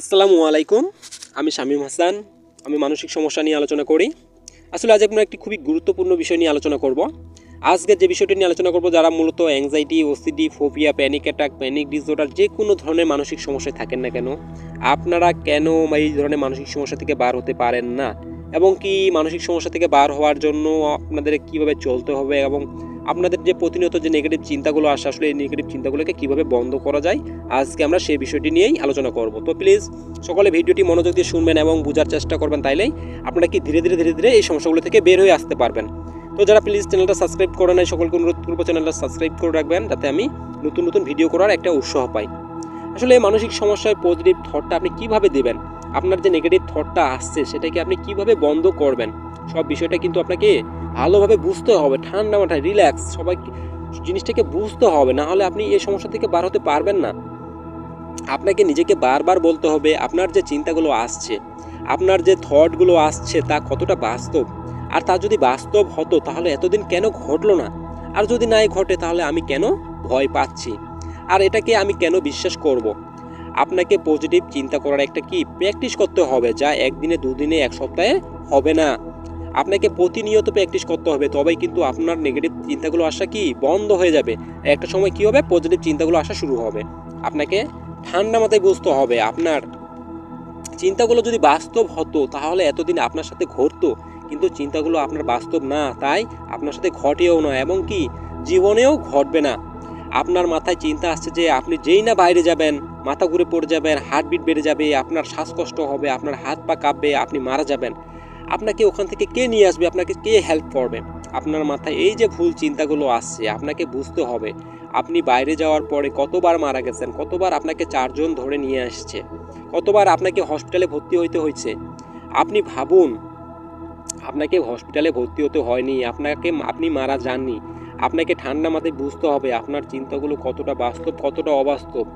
আসসালামু আলাইকুম। আমি শামীম হাসান। আমি মানসিক সমস্যা নিয়ে আলোচনা করি। আসলে আজ আমরা একটি খুবই গুরুত্বপূর্ণ বিষয় নিয়ে আলোচনা করব। আজকে যে বিষয়টি নিয়ে আলোচনা করব, যারা মূলত anxiety OCD phobia panic attack panic disorder যে কোনো ধরনের মানসিক সমস্যায় থাকেন না কেন, আপনারা কেন এই ধরনের মানসিক সমস্যা থেকে বার হতে পারেন না? এবং কি মানসিক সমস্যা থেকে বার হওয়ার জন্য আপনাদের কীভাবে চলতে হবে এবং আপনাদের যে প্রতিনিয়ত যে নেগেটিভ চিন্তাগুলো আসে, আসলে এই নেগেটিভ চিন্তাগুলোকে কীভাবে বন্ধ করা যায়, আজকে আমরা সেই বিষয়টি নিয়েই আলোচনা করব। তো প্লিজ সকলে ভিডিওটি মনোযোগ দিয়ে শুনবেন এবং বোঝার চেষ্টা করবেন তাইলেই আপনারা কি ধীরে ধীরে ধীরে ধীরে এই সমস্যাগুলো থেকে বের হয়ে আসতে পারবেন। তো যারা প্লিজ চ্যানেলটা সাবস্ক্রাইব করে নেয় সকলকে অনুরোধ করব চ্যানেলটা সাবস্ক্রাইব করে রাখবেন, যাতে আমি নতুন নতুন ভিডিও করার একটা উৎসাহ পাই। আসলে এই মানসিক সমস্যায় পজিটিভ থটটা আপনি কীভাবে দেবেন? আপনার যে নেগেটিভ থটটা আসছে, সেটাকে আপনি কীভাবে বন্ধ করবেন? সব বিষয়টা কিন্তু আপনাকে ভালোভাবে বুঝতে হবে। ঠান্ডা মাথায় রিল্যাক্স সবাই জিনিসটাকে বুঝতে হবে, না হলে আপনি এই সমস্যা থেকে বার হতে পারবেন না। আপনাকে নিজেকে বারবার বলতে হবে, আপনার যে চিন্তাগুলো আসছে, আপনার যে থটগুলো আসছে, তা কতটা বাস্তব? আর তা যদি বাস্তব হতো, তাহলে এতদিন কেন ঘটলো না? আর যদি নাই ঘটে, তাহলে আমি কেন ভয় পাচ্ছি? আর এটাকে আমি কেন বিশ্বাস করব। আপনাকে পজিটিভ চিন্তা করার একটা কি প্র্যাকটিস করতে হবে, যা একদিনে দুদিনে এক সপ্তাহে হবে না। আপনাকে প্রতিনিয়ত প্র্যাকটিস করতে হবে, তবেই কিন্তু আপনার নেগেটিভ চিন্তাগুলো আসা কি বন্ধ হয়ে যাবে। একটা সময় কি হবে? পজিটিভ চিন্তাগুলো আসা শুরু হবে। আপনাকে ঠান্ডা মাথায় বুঝতে হবে, আপনার চিন্তাগুলো যদি বাস্তব হতো, তাহলে এতদিন আপনার সাথে ঘটতো। কিন্তু চিন্তাগুলো আপনার বাস্তব না, তাই আপনার সাথে ঘটেও না, এবং কি? জীবনেও ঘটবে না। আপনার মাথায় চিন্তা আসছে যে আপনি যেই না বাইরে যাবেন মাথা ঘুরে পড়ে যাবেন হার্টবিট বেড়ে যাবে, আপনার শ্বাসকষ্ট হবে, আপনার হাত পা কাঁপবে, আপনি মারা যাবেন। আপনাকে ওখান থেকে কে নিয়ে আসবে? আপনাকে কে হেল্প করবে? আপনার মাথায় এই যে ভুল চিন্তাগুলো আসছে, আপনাকে বুঝতে হবে। আপনি বাইরে যাওয়ার পরে কতবার মারা গেছেন, কতবার আপনাকে চারজন ধরে নিয়ে আসছে, কতবার আপনাকে হসপিটালে ভর্তি হইতে হয়েছে আপনি ভাবুন, আপনাকে হসপিটালে ভর্তি হতে হয়নি, আপনাকে আপনি মারা যাননি। আপনাকে ঠান্ডা মাথায় বুঝতে হবে, আপনার চিন্তাগুলো কতটা বাস্তব, কতটা অবাস্তব।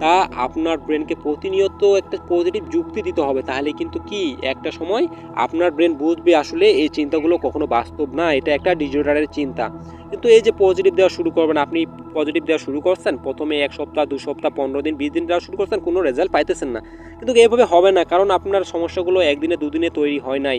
তা আপনার ব্রেনকে প্রতিনিয়ত একটা পজিটিভ যুক্তি দিতে হবে। তাহলে কিন্তু কি? একটা সময় আপনার ব্রেন বুঝবে আসলে এই চিন্তাগুলো কখনো বাস্তব না। এটা একটা ডিজিটালের চিন্তা। কিন্তু এই যে পজিটিভ দেওয়া শুরু করবেন, আপনি পজিটিভ দেওয়া শুরু করছেন, প্রথমে এক সপ্তাহ, দু সপ্তাহ, পনেরো দিন, বিশ দিন দেওয়া শুরু করছেন, কোনো রেজাল্ট পাইতেছেন না। কিন্তু এভাবে হবে না, কারণ আপনার সমস্যাগুলো একদিনে, দুদিনে তৈরি হয় নাই।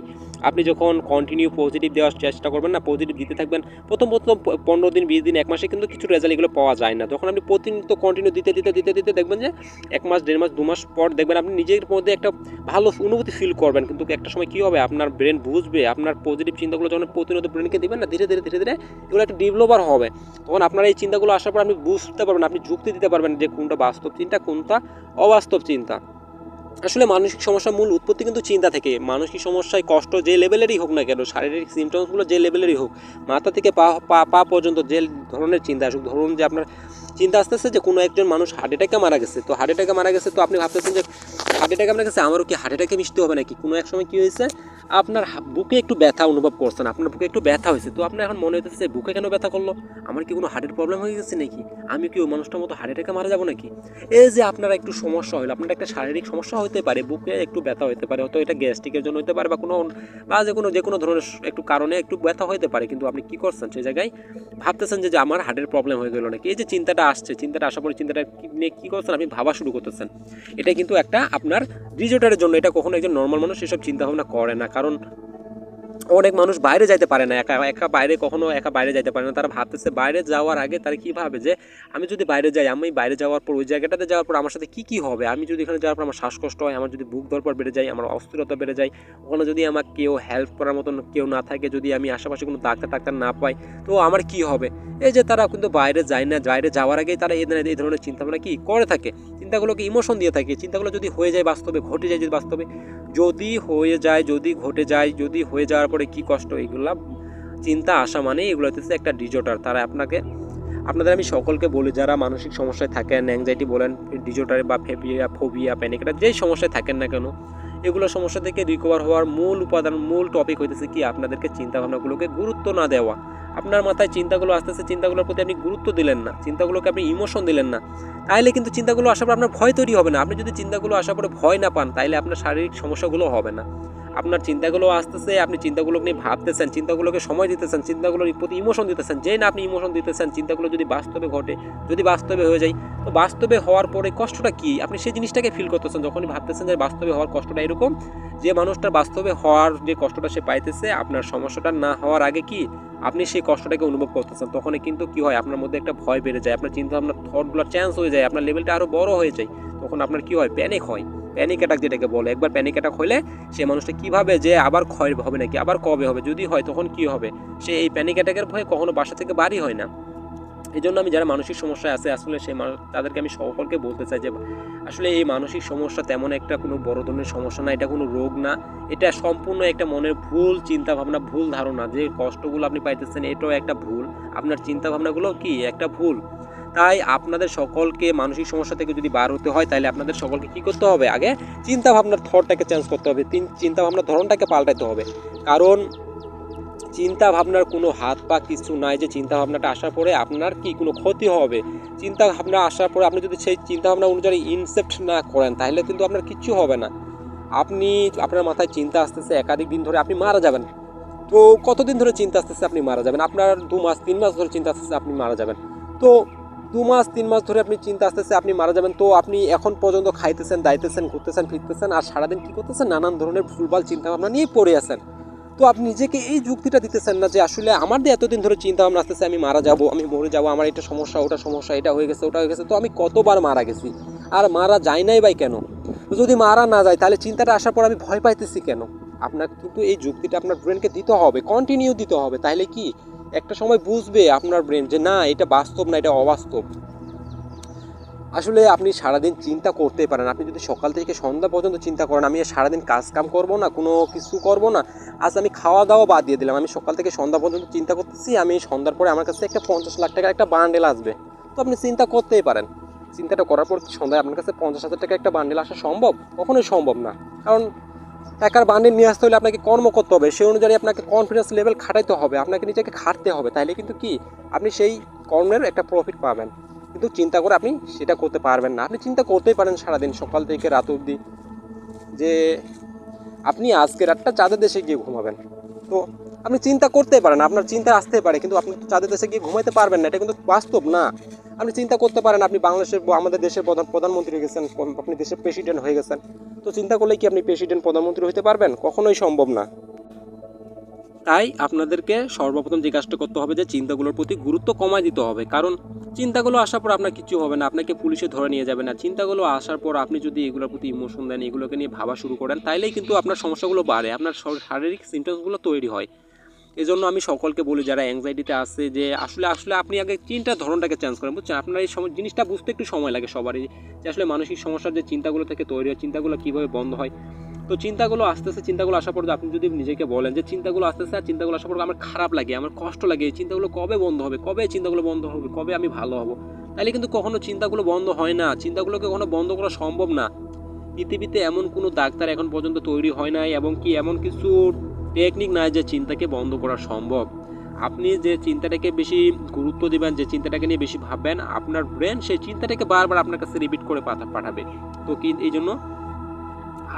আপনি যখন কন্টিনিউ পজিটিভ দেওয়ার চেষ্টা করবেন না পজিটিভ দিতে থাকবেন, প্রথম প্রথম পনেরো দিন, বিশ দিন, এক মাসে কিন্তু কিছু রেজাল্ট এগুলো পাওয়া যায় না। তখন আপনি প্রতিনিয়ত কন্টিনিউ দিতে দিতে দিতে দিতে দেখবেন যে এক মাস, দেড় মাস, দু মাস পর দেখবেন আপনি নিজের মধ্যে একটা ভালো অনুভূতি ফিল করবেন। কিন্তু একটা সময় কী হবে? আপনার ব্রেন বুঝবে, আপনার পজিটিভ চিন্তাগুলো যখন প্রতিনিয়ত ব্রেনকে দেবেন না, ধীরে ধীরে ধীরে ধীরে এগুলো একটা ডেভেলপার হবে। তখন আপনার এই চিন্তাগুলো আসার পর আপনি বুঝতে পারবেন, আপনি যুক্তি দিতে পারবেন যে কোনটা বাস্তব চিন্তা, কোনটা অবাস্তব চিন্তা। আসলে মানসিক সমস্যার মূল উৎপত্তি কিন্তু চিন্তা থেকে। মানসিক সমস্যায় কষ্ট যে লেভেলেরই হোক না কেন, শারীরিক সিমটমসগুলো যে লেভেলেরই হোক, মাথা থেকে পা পা পর্যন্ত যে ধরনের চিন্তা আসুক, ধরুন যে আপনার চিন্তা আসতেছে যে কোনো একজন মানুষ হার্ট অ্যাটাকে মারা গেছে। তো হার্ট অ্যাটাকে মারা গেছে, তো আপনি ভাবতেছেন যে হার্ট অ্যাটাকে মারা গেছে, আমারও কি হার্ট অ্যাটাকে মিশতে হবে নাকি? কোনো এক সময় কী হয়েছে? আপনার বুকে একটু ব্যথা অনুভব করছেন, আপনার বুকে একটু ব্যথা হয়েছে। তো আপনার এখন মনে হতেছে বুকে কেন ব্যথা করল? আমার কি কোনো হার্টের প্রবলেম হয়ে গেছে নাকি? আমি কি ওই মানুষটার মতো হার্ট অ্যাটাকে মারা যাব নাকি? এই যে আপনার একটু সমস্যা হলো আপনার একটা শারীরিক সমস্যা হতে পারে, বুকে একটু ব্যথা হতে পারে হয়তো এটা গ্যাস্ট্রিকের জন্য হতে পারে বা কোনো বা যে কোনো যে কোনো ধরনের একটু কারণে একটু ব্যথা হতে পারে, কিন্তু আপনি কি করছেন সেই জায়গায় ভাবতেছেন যে আমার হার্টের প্রবলেম হয়ে গেলো নাকি? এই যে চিন্তাটা আসছে, চিন্তাটা আসার পরে চিন্তাটা নিয়ে কী করছেন? আপনি ভাবা শুরু করতেছেন। এটা কিন্তু একটা আপনার রিজোটারের জন্য, এটা কখনো একজন নর্মাল মানুষ এসব চিন্তাভাবনা করে না। কারণ অনেক মানুষ বাইরে যাইতে পারে না, একা একা বাইরে কখনো একা বাইরে যাইতে পারে না। তারা ভাবতেছে বাইরে যাওয়ার আগে তারা কী ভাবে যে, আমি যদি বাইরে যাই, আমি বাইরে যাওয়ার পর, ওই জায়গাটাতে যাওয়ার পর আমার সাথে কী কী হবে? আমি যদি এখানে যাওয়ার পর আমার শ্বাসকষ্ট হয়, আমার যদি বুক ধরপর বেড়ে যায়, আমার অস্থিরতা বেড়ে যায়, ওখানে যদি আমার কেউ হেল্প করার মতন কেউ না থাকে, যদি আমি আশেপাশে কোনো ডাক্তার, টাক্তার না পাই, তো আমার কি হবে? এই যে তারা কিন্তু বাইরে যায় না, বাইরে যাওয়ার আগেই তারা এই এই ধরনের চিন্তাভাবনা কি করে থাকে? চিন্তাগুলোকে ইমোশন দিয়ে থাকে। চিন্তাগুলো যদি হয়ে যায় বাস্তবে, ঘটে যায় যদি বাস্তবে, যদি হয়ে যায়, যদি ঘটে যায়, যদি হয়ে যাওয়ার পরে কি কষ্ট, এগুলা চিন্তা আসা মানে এগুলো হচ্ছে একটা ডিজোটার তারা আপনাকে, আপনাদের আমি সকলকে বলি, যারা মানসিক সমস্যায় থাকেন অ্যাংজাইটি বলেন ডিজোটার বা ফেবিয়া ফোবিয়া প্যানিকটা যেই সমস্যায় থাকেন না কেন, এগুলো সমস্যা থেকে রিকভার হওয়ার মূল উপাদান, মূল টপিক হইতেছে কি? আপনাদেরকে চিন্তা ভাবনাগুলোকে গুরুত্ব না দেওয়া। আপনার মাথায় চিন্তাগুলো আসতেছে, চিন্তাগুলোর প্রতি আপনি গুরুত্ব দিলেন না, চিন্তাগুলোকে আপনি ইমোশন দিলেন না, তাইলে কিন্তু চিন্তাগুলো আসার পর আপনার ভয় তৈরি হবে না। আপনি যদি চিন্তাগুলো আসার পরে ভয় না পান, তাইলে আপনার শারীরিক সমস্যাগুলো হবে না। আপনার চিন্তাগুলো আসতেছে, আপনি চিন্তাগুলো নিয়ে ভাবতেছেন, চিন্তাগুলোকে সময় দিতেছেন চিন্তাগুলোর প্রতি ইমোশন দিতেছেন যেই না আপনি ইমোশন দিতেছেন, চিন্তাগুলো যদি বাস্তবে ঘটে, যদি বাস্তবে হয়ে যায়, তো বাস্তবে হওয়ার পরে কষ্টটা কী? আপনি সেই জিনিসটাকে ফিল করতেছেন, যখনই ভাবতেছেন যে বাস্তবে হওয়ার কষ্টটা এরকম, যে মানুষটা বাস্তবে হওয়ার যে কষ্টটা সে পাইতেছে, আপনার সমস্যাটা না হওয়ার আগে কি আপনি সেই কষ্টটাকে অনুভব করতেছেন, তখনই কিন্তু কি হয়? আপনার মধ্যে একটা ভয় বেড়ে যায়, আপনার চিন্তা আপনার থটগুলো চেঞ্জ হয়ে যায়, আপনার লেভেলটা আরও বড় হয়ে যায়, তখন আপনার কি হয়? প্যানিক হয়। প্যানিক অ্যাটাক যেটাকে বলে, একবার প্যানিক অ্যাটাক হলে সে মানুষটা কীভাবে যে আবার ক্ষয় হবে নাকি, আবার কবে হবে, যদি হয় তখন কি হবে? সে এই প্যানিক অ্যাটাকের ভয়ে কখনো বাসা থেকে বাড়ি হয় না। এই জন্য আমি যারা মানসিক সমস্যায় আছে, আসলে সেই তাদেরকে আমি সকলকে বলতে চাই যে, আসলে এই মানসিক সমস্যা তেমন একটা কোনো বড় ধরনের সমস্যা না, এটা কোনো রোগ না। এটা সম্পূর্ণ একটা মনের ভুল চিন্তা ভাবনা ভুল ধারণা যে কষ্টগুলো আপনি পাইতেছেন, এটাও একটা ভুল। আপনার চিন্তা ভাবনাগুলো কি? একটা ভুল। তাই আপনাদের সকলকে মানসিক সমস্যা থেকে যদি বার হতে হয়, তাহলে আপনাদের সকলকে কি করতে হবে? আগে চিন্তা ভাবনার থটটাকে চেঞ্জ করতে হবে, তিন চিন্তা ভাবনার ধরনটাকে পাল্টাতে হবে। কারণ চিন্তা ভাবনার কোনো হাত পা কিছু নাই যে চিন্তা ভাবনাটা আসার পরে আপনার কি কোনো ক্ষতি হবে? চিন্তা ভাবনা আসার পরে আপনি যদি সেই চিন্তা ভাবনা অনুযায়ী ইনসেপ্ট না করেন, তাহলে কিন্তু আপনার কিচ্ছু হবে না। আপনি, আপনার মাথায় চিন্তা আসতেছে, একাধিক দিন ধরে আপনি মারা যাবেন। তো কতদিন ধরে চিন্তা আসতেছে আপনি মারা যাবেন? আপনার দু মাস, তিন মাস ধরে চিন্তা আসতেছে আপনি মারা যাবেন। তো দু মাস, তিন মাস ধরে আপনি চিন্তা আসতেছে, আপনি মারা যাবেন। তো আপনি এখন পর্যন্ত খাইতেছেন, দাইতেছেন, ঘুরতেছেন, ফিরতেছেন, আর সারাদিন কী করতেছেন? নানান ধরনের ভুলভাল চিন্তা ভাবনা নিয়ে পড়ে আছেন। তো আপনি নিজেকে এই যুক্তিটা দিতেছেন না যে, আসলে আমার দিয়ে এতদিন ধরে চিন্তা ভাবনা আসতেছে, আমি মারা যাব, আমি মরে যাব, আমার এটা সমস্যা, ওটা সমস্যা, এটা হয়ে গেছে, ওটা হয়ে গেছে, তো আমি কতবার মারা গেছি? আর মারা যায় নাই ভাই কেন? যদি মারা না যায়, তাহলে চিন্তাটা আসার পর আমি ভয় পাইতেছি কেন? আপনার কিন্তু এই যুক্তিটা আপনার ব্রেনকে দিতে হবে কন্টিনিউ দিতে হবে। তাহলে কি? একটা সময় বুঝবে আপনার ব্রেন যে না, এটা বাস্তব না, এটা অবাস্তব। আসলে আপনি সারাদিন চিন্তা করতে পারেন। আপনি যদি সকাল থেকে সন্ধ্যা পর্যন্ত চিন্তা করেন, আমি সারাদিন কাজ কাম করব না, কোনো কিছু করব না, আজ আমি খাওয়া দাওয়া বাদ দিয়ে দিলাম। আমি সকাল থেকে সন্ধ্যা পর্যন্ত চিন্তা করতেছি, আমি সন্ধ্যার পরে আমার কাছে একটা পঞ্চাশ লাখ টাকার একটা বান্ডেল আসবে। তো আপনি চিন্তা করতেই পারেন। চিন্তাটা করার পর সন্ধ্যায় আপনার কাছে পঞ্চাশ হাজার টাকা একটা বান্ডেল আসা সম্ভব? কখনোই সম্ভব না। কারণ টাকার বান্ডেল নিয়ে আসতে হলে আপনাকে কর্ম করতে হবে। সেই অনুযায়ী আপনাকে কনফিডেন্স লেভেল খাটাইতে হবে। আপনাকে নিজেকে খাটতে হবে। তাহলে কিন্তু কি? আপনি সেই কর্মের একটা প্রফিট পাবেন। কিন্তু চিন্তা করে আপনি সেটা করতে পারবেন না। আপনি চিন্তা করতেই পারেন সারাদিন, সকাল থেকে রাত অবধি, যে আপনি আজকে রাতটা চাঁদের দেশে গিয়ে ঘুমাবেন। তো আপনি চিন্তা করতেই পারেন, আপনার চিন্তা আসতে পারে, কিন্তু আপনি চাঁদের দেশে গিয়ে ঘুমাইতে পারবেন না। এটা কিন্তু বাস্তব না। আপনি চিন্তা করতে পারেন, আপনি বাংলাদেশের, আমাদের দেশের প্রধান, প্রধানমন্ত্রী হয়ে গেছেন, আপনি দেশের প্রেসিডেন্ট হয়ে গেছেন। তো চিন্তা করলে কি আপনি প্রেসিডেন্ট প্রধানমন্ত্রী হতে পারবেন? কখনোই সম্ভব না। তাই আপনাদেরকে সর্বপ্রথম কাজটা করতে হবে যে চিন্তাগুলোর প্রতি গুরুত্ব কমায় দিতে হবে। কারণ চিন্তাগুলো আসার পর আপনার কিছু হবে না, আপনাকে পুলিশে ধরে নিয়ে যাবে না। চিন্তাগুলো আসার পর আপনি যদি এগুলোর প্রতি ইমোশন দেন, এগুলোকে নিয়ে ভাবা শুরু করেন, তাইলেই কিন্তু আপনার সমস্যাগুলো বাড়ে, আপনার শারীরিক সিমটমসগুলো তৈরি হয়। এই জন্য আমি সকলকে বলি, যারা অ্যাংজাইটিতে আছে যে আসলে আসলে আপনি আগে চিন্তার ধরনটাকে চেঞ্জ করেন, বুঝছেন? আপনার এই সময় জিনিসটা বুঝতে একটু সময় লাগে সবারই, যে আসলে মানসিক সমস্যার যে চিন্তাগুলো থেকে তৈরি হয়, চিন্তাগুলো কীভাবে বন্ধ হয়। তো চিন্তাগুলো আস্তে আস্তে, চিন্তাগুলো আসার পর আপনি যদি নিজেকে বলেন যে চিন্তাগুলো আস্তে আস্তে আর চিন্তাগুলো আসার পর আমার খারাপ লাগে, আমার কষ্ট লাগে, এই চিন্তাগুলো কবে বন্ধ হবে, কবে চিন্তাগুলো বন্ধ হবে, কবে আমি ভালো হব? তাহলে কিন্তু কখনো চিন্তাগুলো বন্ধ হয় না। চিন্তাগুলোকে কখনো বন্ধ করা সম্ভব না। পৃথিবীতে এমন কোনো ডাক্তার এখন পর্যন্ত তৈরি হয় নাই, এবং কি এমন কিছু টেকনিক নাই যে চিন্তাকে বন্ধ করা সম্ভব। আপনি যে চিন্তাটাকে বেশি গুরুত্ব দিবেন, যে চিন্তাটাকে নিয়ে বেশি ভাববেন, আপনার ব্রেন সেই চিন্তাটাকে বারবার আপনার কাছে রিপিট করে পাঠা পাঠাবে। তো কি এই জন্য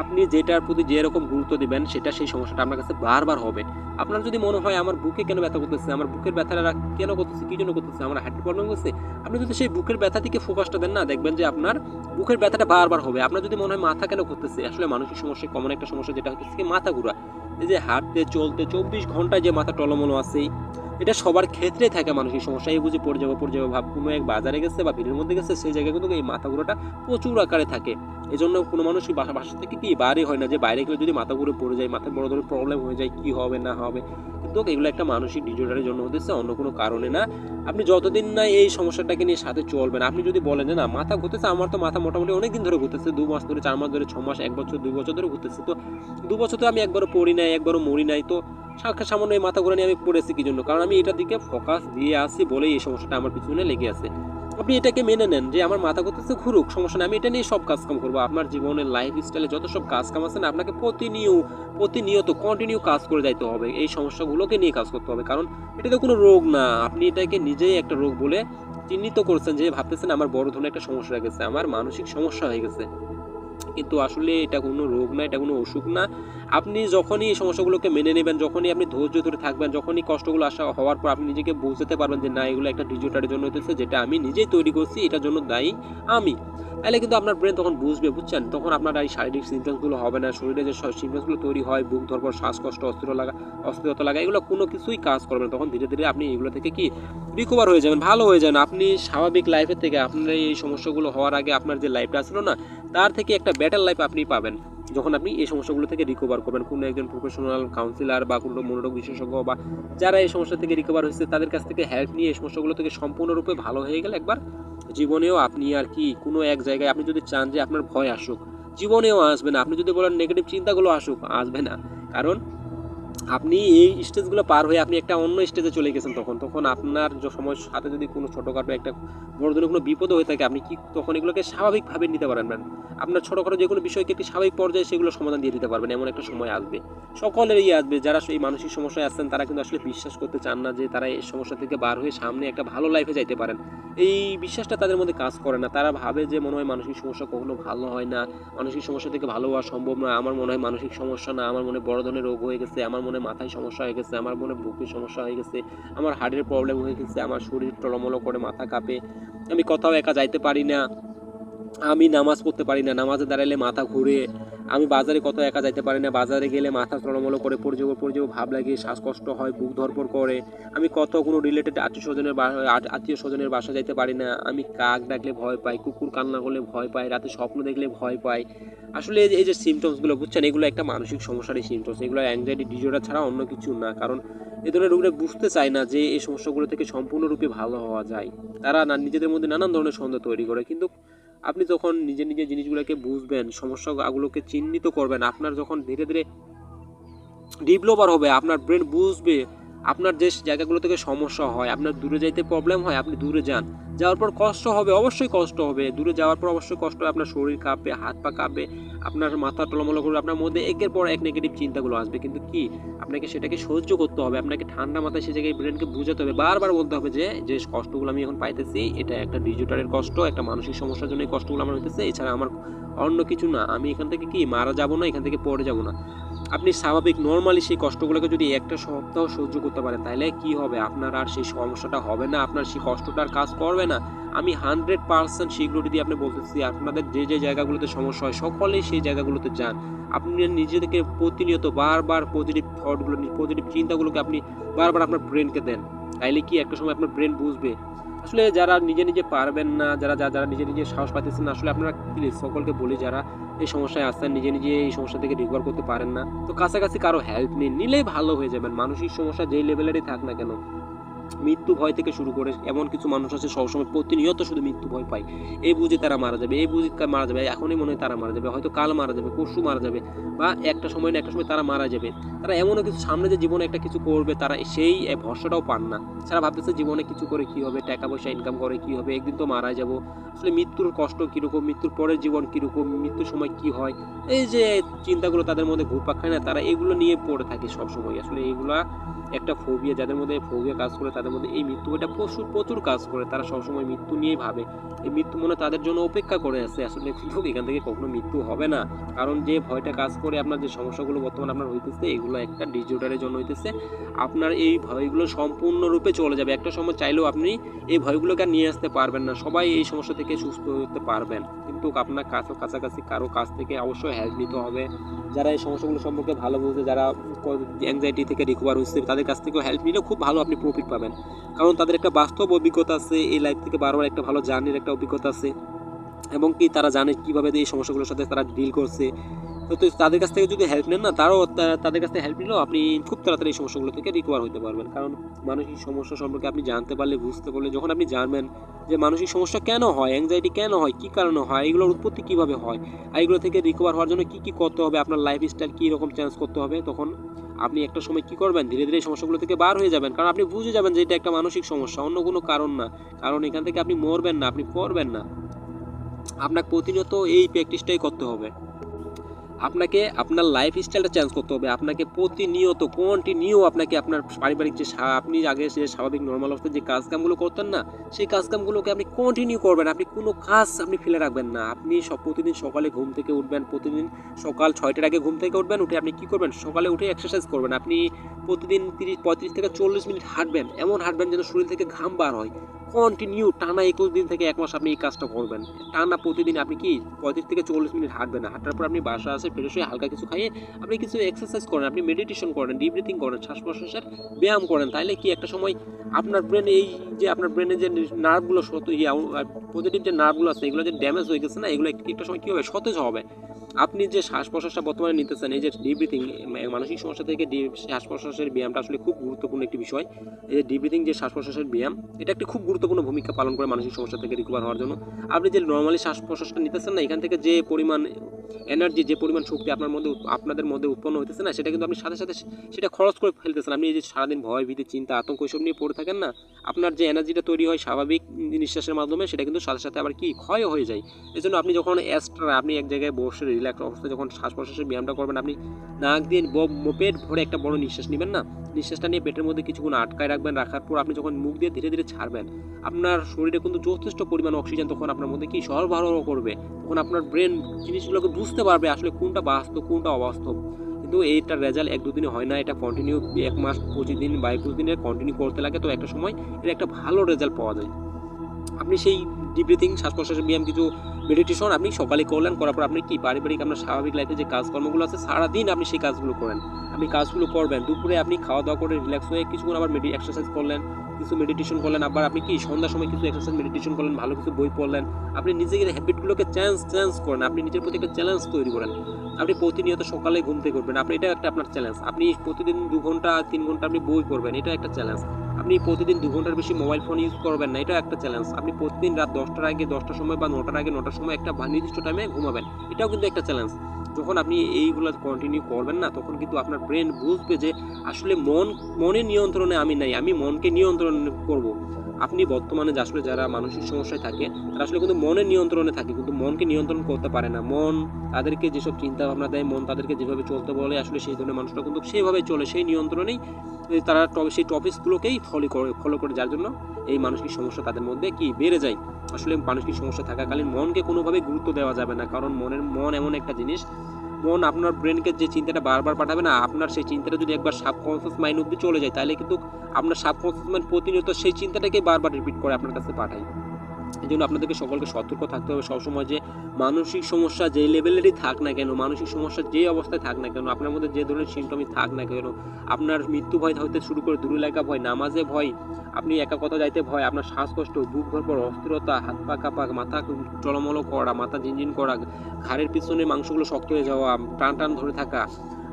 আপনি যেটার প্রতি যেরকম গুরুত্ব দিবেন, সেটা সেই সমস্যাটা আপনার কাছে বারবার হবে। আপনার যদি মনে হয়, আমার বুকে কেন ব্যথা করতেছে? আমার বুকের ব্যথাটা কেন করতেছে? কী জন্য করতেছে? আমার হার্ট প্রবলেম করছে আপনি যদি সেই বুকের ব্যথা থেকে ফোকাসটা দেন না, দেখবেন যে আপনার বুকের ব্যথাটা বারবার হবে। আপনার যদি মনে হয়, মাথা কেন করতেছে? আসলে মানসিক সমস্যা কমন একটা সমস্যা, যেটা হচ্ছে মাথা ঘুরা। এই যে হাঁটতে চলতে চব্বিশ ঘন্টায় যে মাথা টলমলো আছে এটা সবার ক্ষেত্রেই থাকে মানসিক সমস্যা। এই বুঝে পড়ে যাব পড়ে যাব, ভাব কোনো এক বাজারে গেছে বা ভিড়ের মধ্যে গেছে, সেই জায়গায় কিন্তু এই মাথা ঘুরাটা প্রচুর আকারে থাকে। এই জন্য কোনো মানুষই বাসা বাসা থেকে কি বাইরে হয় না যে বাইরে গেলে যদি মাথা ঘুরে পড়ে যায়, মাথায় বড় ধরনের প্রবলেম হয়ে যায়, কি হবে, না হবে? কিন্তু এগুলো একটা মানসিক ডিজর্ডারের জন্য হতেছে, অন্য কোনো কারণে না। আপনি যতদিন না এই সমস্যাটাকে নিয়ে সাথে চলবেন, আপনি যদি বলেন যে, না, মাথা ঘুরতেছে, আমার তো মাথা মোটামুটি অনেক দিন ধরে ঘুরতেছে, দু মাস ধরে, চার মাস ধরে, ছ মাস, এক বছর, দুই বছর ধরে ঘুরতেছে। তো দু বছর তো আমি একবারও পড়ি নাই, একবারও মরি নাই, তো সামান্য এই মাথা ঘুরে নিয়ে আমি পড়েছি কি জন্য? কারণ আমি এটার দিকে ফোকাস দিয়ে আসি বলেই এই সমস্যাটা আমার পিছনে লেগে আছে। আপনি এটাকে মেনে নেন যে আমার মাথা করতেছে ঘুরুক, সমস্যা নেই। আমি এটা নিয়ে সব কাজ কাম করব। আপনার জীবনের লাইফ স্টাইলে যত সব কাজ কাম আছে না, আপনাকে প্রতিনিয়ত প্রতিনিয়ত কন্টিনিউ কাজ করে যাইতে হবে। এই সমস্যাগুলোকে নিয়ে কাজ করতে হবে। কারণ এটা তো কোনো রোগ না। আপনি এটাকে নিজেই একটা রোগ বলে চিহ্নিত করছেন যে ভাবতেছেন আমার বড় ধরনের একটা সমস্যা হয়ে গেছে, আমার মানসিক সমস্যা হয়ে গেছে। কিন্তু আসলে এটা কোনো রোগ না, এটা কোনো অসুখ না। আপনি যখনই এই সমস্যাগুলোকে মেনে নেবেন, যখনই আপনি ধৈর্য ধরে থাকবেন, যখনই কষ্টগুলো আসা হওয়ার পর আপনি নিজেকে বোঝাতে পারবেন যে, না, এগুলো একটা ডিজিটালের জন্য হতেছে যেটা আমি নিজেই তৈরি করছি, এটার জন্য দায়ী আমি। তাহলে কিন্তু আপনার ব্রেন তখন বুঝবে, বুঝছেন? তখন আপনার এই শারীরিক সিমটমসগুলো হবে না, শরীরে যে সিমটমসগুলো তৈরি হয়, বুক ধরপর শ্বাসকষ্ট, অস্থির লাগা, অস্থিরতা লাগা, এগুলো কোনো কিছুই কাজ করবে না। তখন ধীরে ধীরে আপনি এগুলো থেকে কি রিকভার হয়ে যাবেন, ভালো হয়ে যান আপনি স্বাভাবিক লাইফের থেকে আপনার এই সমস্যাগুলো হওয়ার আগে আপনার যে লাইফটা ছিল না তার থেকে একটা ব্যাটার লাইফ আপনি পাবেন। যখন আপনি এই সমস্যাগুলো থেকে রিকভার করবেন, কোনো একজন প্রফেশনাল কাউন্সিলার বা কোনো মনোরোগ বিশেষজ্ঞ বা যারা এই সমস্যা থেকে রিকভার হয়েছে, তাদের কাছ থেকে হেল্প নিয়ে এই সমস্যাগুলো থেকে সম্পূর্ণরূপে ভালো হয়ে গেলে একবার জীবনেও আপনি আর কি কোনো এক জায়গায় আপনি যদি চান যে আপনার ভয় আসুক, জীবনেও আসবে না। আপনি যদি বলেন নেগেটিভ চিন্তাগুলো আসুক, আসবে না। কারণ আপনি এই স্টেজগুলো পার হয়ে আপনি একটা অন্য স্টেজে চলে গেছেন তখন তখন আপনার যে, সময় সাথে যদি কোনো ছোটোখাটো একটা বড় ধরনের কোনো বিপদ হয়ে থাকে, আপনি কি তখন এগুলোকে স্বাভাবিকভাবে নিতে পারবেন আপনার ছোটোখাটো যে কোনো বিষয়কে একটি স্বাভাবিক পর্যায়ে সেগুলো সমাধান দিয়ে দিতে পারবেন, এমন একটা সময় আসবে। সকলেরই আসবে, যারা এই মানসিক সমস্যায় আসছেন তারা কিন্তু আসলে বিশ্বাস করতে চান না যে তারা এই সমস্যা থেকে বার হয়ে সামনে একটা ভালো লাইফে যাইতে পারেন। এই বিশ্বাসটা তাদের মধ্যে কাজ করে না। তারা ভাবে যে মনে হয় মানসিক সমস্যা কখনো ভালো হয় না, মানসিক সমস্যা থেকে ভালো হওয়া সম্ভব নয়, আমার মনে হয় মানসিক সমস্যা না, আমার মনে বড় ধরনের রোগ হয়ে গেছে, আমার মনে মাথায় সমস্যা হয়ে গেছে, আমার মনে বুকের সমস্যা হয়ে গেছে, আমার হার্টের প্রবলেম হয়ে গেছে, আমার শরীর টলমলো করে মাথা কাঁপে, আমি কোথাও একা যাইতে পারি না, আমি নামাজ পড়তে পারি না, নামাজে দাঁড়াইলে মাথা ঘুরে আমি বাজারে কত একা যাইতে পারি না, বাজারে গেলে মাথা টলমলো করে পড়ে যাব ভাব লাগে শ্বাসকষ্ট হয়, বুক ধরপড় করে। আমি কত কোনো রিলেটেড আত্মীয় স্বজনের আত্মীয় স্বজনের বাসা যাইতে পারি না। আমি কাক ডাকলে ভয় পাই, কুকুর কান্না করলে ভয় পাই, রাতে স্বপ্ন দেখলে ভয় পাই। আসলে এই যে- সিমটমসগুলো বুঝছেন? এগুলো একটা মানসিক সমস্যারই সিমটমস এগুলো অ্যাংজাইটি ডিজর্ডার ছাড়া অন্য কিছু না। কারণ এ ধরনের রোগীরা বুঝতে চায় না যে এই সমস্যাগুলো থেকে সম্পূর্ণরূপে ভালো হওয়া যায়। তারা নিজেদের মধ্যে নানান ধরনের সন্দেহ তৈরি করে। কিন্তু আপনি যখন নিজে নিজে জিনিসগুলোকে বুঝবেন, সমস্যাগুলোকে চিহ্নিত করবেন, আপনার যখন ধীরে ধীরে ডেভেলপার হবে, আপনার ব্রেন বুঝবে আপনার যে জায়গাগুলো থেকে সমস্যা হয়, আপনার দূরে যাইতে প্রবলেম হয়, আপনি দূরে যান। যাওয়ার পর কষ্ট হবে, অবশ্যই কষ্ট হবে। দূরে যাওয়ার পর অবশ্যই কষ্ট হবে আপনার শরীর কাঁপবে, হাত পা কাঁপবে, আপনার মাথা টলমলো করবে, আপনার মধ্যে একের পর এক নেগেটিভ চিন্তাগুলো আসবে। কিন্তু কি? আপনাকে সেটাকে সহ্য করতে হবে, আপনাকে ঠান্ডা মাথায় সে জায়গায় ব্রেনকে বুঝাতে হবে। বারবার বলতে হবে যে যে কষ্টগুলো আমি এখন পাইতেছি, এটা একটা ডিজিটালের কষ্ট, একটা মানসিক সমস্যার জন্য এই কষ্টগুলো আমার হইতেছে। এছাড়া আমার অন্য কিছু না। আমি এখান থেকে কি, মারা যাব না, এখান থেকে পড়ে যাব না। আপনি স্বাভাবিক নর্মালি সেই কষ্টগুলোকে যদি একটা সপ্তাহ সহ্য করতে পারেন তাহলে কি হবে? আপনার আর সেই সমস্যাটা হবে না, আপনার সেই কষ্টটা আর কাজ করবে না। আমি হান্ড্রেড পার্সেন্ট সিকিউরিটি দিয়ে আপনি বলতেছি, আপনাদের যে যে জায়গাগুলোতে সমস্যা হয়, সকলেই সেই জায়গাগুলোতে যান। আপনি নিজেদেরকে প্রতিনিয়ত বারবার পজিটিভ থটগুলো পজিটিভ চিন্তাগুলোকে আপনি বারবার আপনার ব্রেনকে দেন। তাইলে কি একটা সময় আপনার ব্রেন বুঝবে? আসলে যারা নিজে নিজে পারবেন না, যারা যারা যারা নিজে নিজে সাহস পাইতেছেন আসলে আপনারা প্লিজ সকলকে বলি, যারা এই সমস্যায় আসছেন নিজে নিজে এই সমস্যা থেকে রিকভার করতে পারেন না। তো কাছাকাছি কারও হেল্প নিন নিলেই ভালো হয়ে যাবেন। মানসিক সমস্যা যেই লেভেলেরই থাক না কেন মৃত্যু ভয় থেকে শুরু করে এমন কিছু মানুষ আছে, সবসময় প্রতিনিয়ত শুধু মৃত্যু ভয় পায়। এই বুঝে তারা মারা যাবে এই বুঝে মারা যাবে, এখনই মনে হয় তারা মারা যাবে, হয়তো কাল মারা যাবে, পরশু মারা যাবে, বা একটা সময় না একটা সময় তারা মারা যাবে। তারা এমনও কিছু, সামনে যে জীবনে একটা কিছু করবে, তারা সেই ভরসাটাও পান না। তারা ভাবতেছে জীবনে কিছু করে কি হবে, টাকা পয়সা ইনকাম করে কি হবে, একদিন তো মারা যাব। আসলে মৃত্যুর কষ্ট কীরকম, মৃত্যুর পরের জীবন কীরকম, মৃত্যুর সময় কি হয়, এই যে চিন্তাগুলো তাদের মধ্যে ঘুরপাক খায় না, তারা এগুলো নিয়ে পড়ে থাকে সবসময়। আসলে এগুলা একটা ফোবিয়া যাদের মধ্যে ফোবিয়া কাজ করে, তাদের মধ্যে এই মৃত্যু, এটা প্রচুর প্রচুর কাজ করে। তারা সবসময় মৃত্যু নিয়েই ভাবে। এই মৃত্যু মনে তাদের জন্য অপেক্ষা করে আছে। আসলে কিন্তু এখান থেকে কখনো মৃত্যু হবে না। কারণ যে ভয়টা কাজ করে, আপনার যে সমস্যাগুলো বর্তমানে আপনার হইতেছে, এগুলো একটা ডিজিটালের জন্য হইতেছে। আপনার এই ভয়গুলো সম্পূর্ণরূপে চলে যাবে। একটা সময় চাইলেও আপনি এই ভয়গুলোকে নিয়ে আসতে পারবেন না। সবাই এই সমস্যা থেকে সুস্থ হতে পারবেন। কিন্তু আপনার কাছে, কাছাকাছি কারও কাছ থেকে অবশ্যই হেল্প নিতে হবে। যারা এই সমস্যাগুলো সম্পর্কে ভালো বুঝে যারা অ্যাংজাইটি থেকে রিকভার হচ্ছে, তাদের কাছ থেকেও হেল্প নিলে খুব ভালো আপনি প্রফিট পাবেন। কারণ তাদের একটা বাস্তব অভিজ্ঞতা আছে, এই লাইফ থেকে বারবার একটা ভালো জার্নির একটা অভিজ্ঞতা আছে। এবং কি তারা জানে কীভাবে এই সমস্যাগুলোর সাথে তারা ডিল করছে। তো তাদের কাছ থেকে যদি হেল্প নেন না, তারাও তাদের কাছ থেকে হেল্প নিলেও আপনি খুব তাড়াতাড়ি এই সমস্যাগুলো থেকে রিকভার হতে পারবেন। কারণ মানসিক সমস্যা সম্পর্কে আপনি জানতে পারলে, বুঝতে পারলে, যখন আপনি জানবেন যে মানসিক সমস্যা কেন হয় অ্যাংজাইটি কেন হয়, কী কারণে হয়, এগুলোর উৎপত্তি কীভাবে হয়, আর এগুলো থেকে রিকভার হওয়ার জন্য কী কী করতে হবে, আপনার লাইফ স্টাইল কী রকম চেঞ্জ করতে হবে, তখন আপনি একটা সময় কী করবেন? ধীরে ধীরে এই সমস্যাগুলো থেকে বার হয়ে যাবেন। কারণ আপনি বুঝে যাবেন যে এটা একটা মানসিক সমস্যা, অন্য কোনো কারণ না। কারণ এখান থেকে আপনি মরবেন না, আপনি পড়বেন না। আপনাকে প্রতিনিয়ত এই প্র্যাকটিসটাই করতে হবে। আপনাকে আপনার লাইফ স্টাইলটা চেঞ্জ করতে হবে, আপনাকে প্রতিনিয়ত কন্টিনিউ আপনাকে আপনার পারিবারিক যে আপনি আগে যে স্বাভাবিক নর্মাল অবস্থায় যে কাজ কামগুলো করতেন না, সেই কাজ কামগুলোকে আপনি কন্টিনিউ করবেন, আপনি কোনো কাজ আপনি ফেলে রাখবেন না। আপনি সব প্রতিদিন সকালে ঘুম থেকে উঠবেন, প্রতিদিন সকাল ছয়টার আগে ঘুম থেকে উঠবেন, উঠে আপনি কি করবেন? সকালে উঠে এক্সারসাইজ করবেন। আপনি প্রতিদিন তিরিশ, পঁয়ত্রিশ থেকে চল্লিশ মিনিট হাঁটবেন, এমন হাঁটবেন যেন শরীর থেকে ঘাম বার হয়। কন্টিনিউ টানা একুশ দিন থেকে এক মাস আপনি এই কাজটা করবেন। টানা প্রতিদিন আপনি কি পঁয়ত্রিশ থেকে চল্লিশ মিনিট হাঁটবেন হাঁটার পর আপনি বাসা আসে ফ্রেশ হয়ে হালকা কিছু খাইয়ে আপনি কিছু এক্সারসাইজ করেন, আপনি মেডিটেশন করেন ডিপ ব্রিথিং করেন, শ্বাস প্রশ্বাসের ব্যায়াম করেন তাহলে কি একটা সময় আপনার ব্রেনে এই যে আপনার ব্রেনে যে নার্ভগুলো সত পজিটিভ যে নার্ভগুলো আছে, এগুলো যে ড্যামেজ হয়ে গেছে না, এগুলো একটা সময় কী হবে সতেজ হবে? আপনি যে শ্বাস প্রশ্বাসটা বর্তমানে নিতেছেন, এই যে ডিপ ব্রিথিং মানসিক সমস্যা থেকে ডিপ শ্বাস প্রশ্বাসের ব্যায়ামটা আসলে খুব গুরুত্বপূর্ণ একটি বিষয়। এই যে ডিপ ব্রিথিং যে শ্বাস প্রশ্বাসের ব্যায়াম, এটা একটি খুব গুরুত্বপূর্ণ ভূমিকা পালন করে মানসিক সমস্যা থেকে রিকভার হওয়ার জন্য। আপনি যে নর্মালি শ্বাস প্রশ্বাসটা নিতেছেন না, এখান থেকে যে পরিমাণ এনার্জি যে পরিমাণ শক্তি আপনার মধ্যে আপনাদের মধ্যে উৎপন্ন হইতেছে না, সেটা কিন্তু আপনি সাথে সাথে সেটা খরচ করে ফেলতেছেন। আপনি এই যে সারাদিন ভয়, ভীতি, চিন্তা, আতঙ্ক এসব নিয়ে পড়ে থাকেন না, আপনার যে এনার্জিটা তৈরি হয় স্বাভাবিক নিঃশ্বাসের মাধ্যমে, সেটা কিন্তু সাথে সাথে আবার কি ক্ষয় হয়ে যায়। এই জন্য আপনি যখন এক্সট্রা আপনি এক জায়গায় বসে রিল্যাক্স অবস্থায় যখন শ্বাস প্রশ্বাসের ব্যায়ামটা করবেন, আপনি নাক দিয়ে ব- ব- পেট ভরে একটা বড় নিঃশ্বাস নেবেন না? নিঃশ্বাসটা নিয়ে পেটের মধ্যে কিছুক্ষণ আটকায় রাখবেন, রাখার পর আপনি যখন মুখ দিয়ে ধীরে ধীরে ছাড়বেন, আপনার শরীরে কিন্তু যথেষ্ট পরিমাণ অক্সিজেন তখন আপনার মধ্যে কি সরবরাহ করবে? তখন আপনার ব্রেন জিনিসগুলোকে বুঝতে পারবে আসলে কোনটা বাস্তব, কোনটা অবাস্তব। কিন্তু এইটার রেজাল্ট এক দুদিনে হয় না, এটা কন্টিনিউ এক মাস পঁচিশ দিন বা একুশ দিনের কন্টিনিউ করতে লাগে, তো একটা সময় এর একটা ভালো রেজাল্ট পাওয়া যায়। আপনি সেই ডিপ ব্রিথিং শ্বাস প্রশ্বাসের ব্যায়াম কিছু মেডিটেশন আপনি সকালে করলেন, করার পর আপনি কি পারিবারিক আপনার স্বাভাবিক লাইফে যে কাজকর্মগুলো আছে, সারাদিন আপনি সেই কাজগুলো করেন। আপনি কাজগুলো করবেন, দুপুরে আপনি খাওয়া দাওয়া করে রিল্যাক্স হয়ে কিছুক্ষণ আবার মেডি এক্সারসাইজ করলেন, কিছু মেডিটেশন করলেন, আবার আপনি কি সন্ধ্যার সময় কিছু এক্সারসাইজ মেডিটেশন করলেন, ভালো কিছু বই পড়লেন, আপনি নিজেকে হ্যাবিটগুলোকে চেঞ্জ চেঞ্জ করেন, আপনি নিজের প্রতি একটা চ্যালেঞ্জ তৈরি করেন। আপনি প্রতিনিয়ত সকালে ঘুম থেকে উঠবেন, আপনি এটা একটা আপনার চ্যালেঞ্জ আপনি প্রতিদিন দু ঘণ্টা, তিন ঘণ্টা আপনি বই পড়বেন, এটা একটা চ্যালেঞ্জ আপনি প্রতিদিন দু ঘণ্টার বেশি মোবাইল ফোন ইউজ করবেন না, এটা একটা চ্যালেঞ্জ আপনি প্রতিদিন রাত দশটার আগে, দশটার সময় বা নটার আগে, নটার সময় একটা নির্দিষ্ট টাইমে ঘুমাবেন। এটাও কিন্তু একটা চ্যালেঞ্জ যখন আপনি এইগুলো কন্টিনিউ করবেন না, তখন কিন্তু আপনার ব্রেন বুঝবে যে আসলে মন মনে নিয়ন্ত্রণে আমি নাই, আমি মনকে নিয়ন্ত্রণ করব। আপনি বর্তমানে যে আসলে যারা মানসিক সমস্যায় থাকে, তারা আসলে কিন্তু মনের নিয়ন্ত্রণে থাকে, কিন্তু মনকে নিয়ন্ত্রণ করতে পারে না। মন তাদেরকে যেসব চিন্তা ভাবনা দেয়, মন তাদেরকে যেভাবে চলতে বলে, আসলে সেই ধরনের মানুষরা কিন্তু সেভাবে চলে, সেই নিয়ন্ত্রণেই তারা ট- সেই টপিকসগুলোকেই ফলো করে ফলো করে, যার জন্য এই মানসিক সমস্যা তাদের মধ্যে কি বেড়ে যায়। আসলে মানসিক সমস্যা থাকাকালীন মনকে কোনোভাবে গুরুত্ব দেওয়া যাবে না, কারণ মনের, মন এমন একটা জিনিস মন আপনার ব্রেনকে যে চিন্তাটা বারবার পাঠাবে না, আপনার সেই চিন্তাটা যদি একবার সাবকনসিয়াস মাইন্ড অব্দি চলে যায়, তাহলে কিন্তু আপনার সাবকনসিয়াস মাইন্ড প্রতিনিয়ত সেই চিন্তাটাকে বারবার রিপিট করে আপনার কাছে পাঠায়। এই জন্য আপনাদেরকে সকলকে সতর্ক থাকতে হবে সবসময় যে মানসিক সমস্যা যে লেভেলেরই থাক না কেন, মানসিক সমস্যা যে অবস্থায় থাক না কেন, আপনার মধ্যে যে ধরনের সিমটমই থাক না কেন, আপনার মৃত্যু ভয় হতে শুরু করে দূরে লাগা ভয়, নামাজে ভয়, আপনি একা কথা যাইতে ভয়, আপনার শ্বাসকষ্ট, বুক ধরপর অস্থিরতা, হাত পা কাপা, মাথা টলমলো করা, মাথা ঝিনঝিন করা, ঘাড়ের পিছনে মাংসগুলো শক্ত হয়ে যাওয়া, টান টান ধরে থাকা,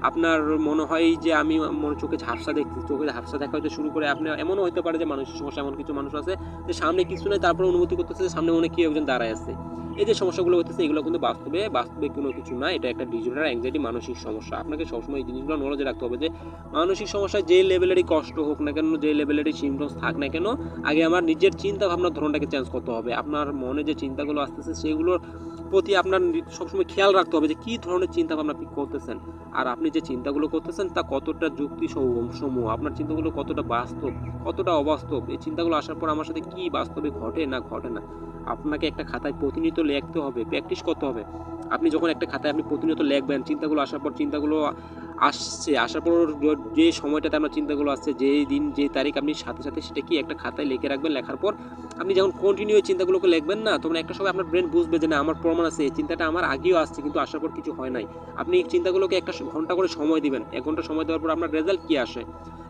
আপনার মনে হয় যে আমি মনে চোখে ঝাপসা দেখছি, চোখে ঝাপসা দেখা হতে শুরু করে, আপনার এমনও হতে পারে যে মানসিক সমস্যা, এমন কিছু মানুষ আছে যে সামনে কিছু নেই, তারপর অনুমতি করতেছে যে সামনে অনেক কেউ একজন দাঁড়ায় আছে। এই যে সমস্যাগুলো হতেছে এগুলো কিন্তু বাস্তবে বাস্তবে কোনো কিছু না, এটা একটা ডিজিটাল অ্যাংজাইটি মানসিক সমস্যা। আপনাকে সবসময় এই জিনিসগুলো নলেজে রাখতে হবে যে, মানসিক সমস্যা যে লেভেলেরই কষ্ট হোক না কেন, যে লেভেলেরই সিমটমস থাক না কেন, আগে আমার নিজের চিন্তা ভাবনার ধরনটাকে চেঞ্জ করতে হবে। আপনার মনে যে চিন্তাগুলো আসতেছে, সেগুলোর প্রতি আপনার সবসময় খেয়াল রাখতে হবে যে কী ধরনের চিন্তা ভাবনা আপনি করতেছেন। আর আপনি যে চিন্তাগুলো করতেছেন তা কতটা যুক্তি সম- সমূহ আপনার চিন্তাগুলো কতটা বাস্তব, কতটা অবাস্তব, এই চিন্তাগুলো আসার পর আমার সাথে কী বাস্তবে ঘটে না ঘটে না, আপনাকে একটা খাতায় প্রতিনিয়ত লিখতে হবে প্র্যাকটিস করতে হবে। আপনি যখন একটা খাতায় আপনি প্রতিনিয়ত লিখবেন, চিন্তাগুলো আসার পর চিন্তাগুলো আসছে, আসার পর যে সময়টাতে আপনার চিন্তাগুলো আসছে যে দিন যে তারিখ আপনি সাথে সাথে সেটা কি একটা খাতায় লিখে রাখবেন? লেখার পর আপনি যখন কন্টিনিউ এই চিন্তাগুলোকে লিখবেন না, তখন একটা সময় আপনার ব্রেন বুঝবে যে না, আমার প্রমাণ আছে, এই চিন্তাটা আমার আগেও আসছে, কিন্তু আসার পর কিছু হয় নাই। আপনি এই চিন্তাগুলোকে একটা ঘণ্টা করে সময় দিবেন, এক ঘণ্টা সময় দেওয়ার পর আপনার রেজাল্ট কি আসে?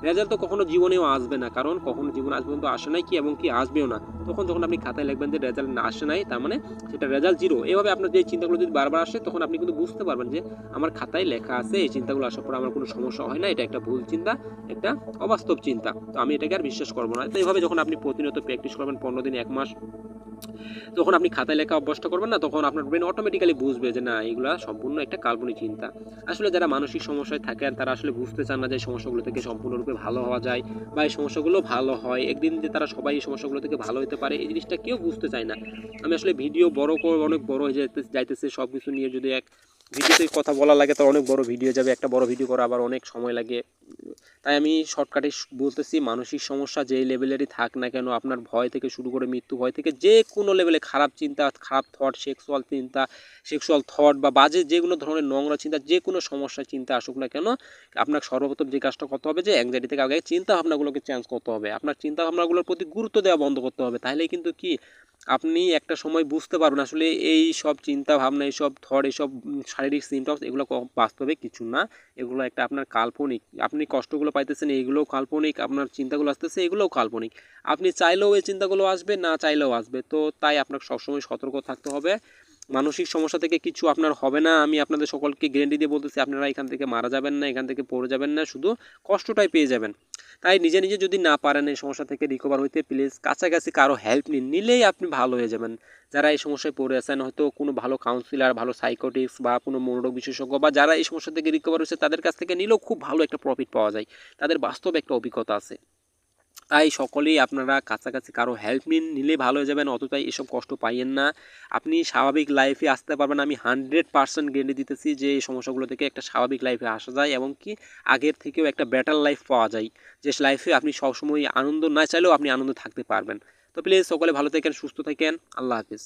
রেজাল্ট তো কখনো জীবনেও আসবে না, কারণ কখনো জীবনে আসবে কিন্তু আসে নাই কি, এবং কি আসবেও না। তখন যখন আপনি খাতায় লিখবেন যে রেজাল্ট না আসে নাই, তার মানে সেটা রেজাল্ট জিরো এভাবে আপনার যে চিন্তাগুলো যদি বারবার আসে, তখন আপনি কিন্তু বুঝতে পারবেন যে আমার খাতায় লেখা আছে, এই চিন্তাগুলো আসার পর আমার কোনো সমস্যা হয় না, এটা একটা ভুল চিন্তা, একটা অবাস্তব চিন্তা। তো আমি এটাকে আর বিশ্বাস করব না। তো এইভাবে যখন আপনি প্রতিনিয়ত প্র্যাকটিস করবেন পনেরো দিন, এক মাস, যখন আপনি খাতায় লেখা অভ্যস্ত করবেন না, তখন আপনার ব্রেন অটোমেটিক্যালি বুঝবে যে না এগুলা সম্পূর্ণ একটা কাল্পনিক চিন্তা। আসলে যারা মানসিক সমস্যায় থাকেন, তারা আসলে বুঝতে চান না যে সমস্যাগুলো থেকে সম্পূর্ণরূপে ভালো হওয়া যায় বা এই সমস্যাগুলো ভালো হয়। একদিন যে তারা সবাই এই সমস্যাগুলো থেকে ভালো হতে পারে, এই জিনিসটা কেউ বুঝতে চায় না। আমি আসলে ভিডিও বড় করে অনেক বড় হয়ে যাইতে যাইতেছে সব কিছু নিয়ে যদি এক ভিডিওতে কথা বলা লাগে তো অনেক বড় ভিডিও যাবে, একটা বড় ভিডিও করা আবার অনেক সময় লাগে। তাই আমি শর্টকাটে বলতেছি, মানসিক সমস্যা যেই লেভেলেরই থাক না কেন, আপনার ভয় থেকে শুরু করে মৃত্যু ভয় থেকে যে কোনো লেভেলে খারাপ চিন্তা, খারাপ থট সেক্সুয়াল চিন্তা সেক্সুয়াল থট বা বাজে যে কোনো ধরনের নোংরা চিন্তা, যে কোনো সমস্যার চিন্তা আসুক না কেন আপনার সর্বপ্রথম যে কাজটা করতে হবে যে অ্যাংজাইটি থেকে আগে চিন্তা ভাবনাগুলোকে চেঞ্জ করতে হবে। আপনার চিন্তা ভাবনাগুলোর প্রতি গুরুত্ব দেওয়া বন্ধ করতে হবে। তাহলেই কিন্তু কি? আপনি একটা সময় বুঝতে পারবেন, আসলে এই সব চিন্তা ভাবনা এইসব থট এইসব শারীরিক সিমটমস এগুলো বাস্তবে কিছু না। এগুলো একটা আপনার কাল্পনিক, আপনি কষ্টগুলো পাইতেছেন এইগুলোও কাল্পনিক, আপনার চিন্তাগুলো আসতেছে এগুলোও কাল্পনিক। আপনি চাইলেও এই চিন্তাগুলো আসবে, না চাইলেও আসবে। তো তাই আপনাকে সবসময় সতর্ক থাকতে হবে। মানসিক সমস্যা থেকে কিছু আপনার হবে না, আমি আপনাদের সকলকে গ্যারেন্টি দিয়ে বলতেছি, আপনারা এখান থেকে মারা যাবেন না, এখান থেকে পড়ে যাবেন না, শুধু কষ্টটাই পেয়ে যাবেন। তাই নিজে নিজে যদি না পারেন এই সমস্যা থেকে রিকভার হইতে প্লিজ কাছাকাছি কারও হেল্প নিন, নিলেই আপনি ভালো হয়ে যাবেন। যারা এই সমস্যায় পড়ে আছেন, হয়তো কোনো ভালো কাউন্সিলার ভালো সাইকোটিক্স বা কোনো মনোরোগ বিশেষজ্ঞ বা যারা এই সমস্যা থেকে রিকভার হয়েছে, তাদের কাছ থেকে নিলেও খুব ভালো একটা প্রফিট পাওয়া যায়। তাদের বাস্তব একটা অভিজ্ঞতা আছে। তাই সকলেই আপনারা কাছাকাছি কারও হেল্প নিন, নিলে ভালো হয়ে যাবেন অতটাই এসব কষ্ট পাইয়েন না। আপনি স্বাভাবিক লাইফে আসতে পারবেন আমি হান্ড্রেড পার্সেন্ট গ্যারেন্টি দিতেছি যে এই সমস্যাগুলো থেকে একটা স্বাভাবিক লাইফে আসা যায় এবং কি আগের থেকেও একটা বেটার লাইফ পাওয়া যায়। যে লাইফে আপনি সবসময় আনন্দ না চাইলেও আপনি আনন্দ থাকতে পারবেন। তো প্লিজ সকলে ভালো থাকেন, সুস্থ থাকেন। আল্লাহ হাফিজ।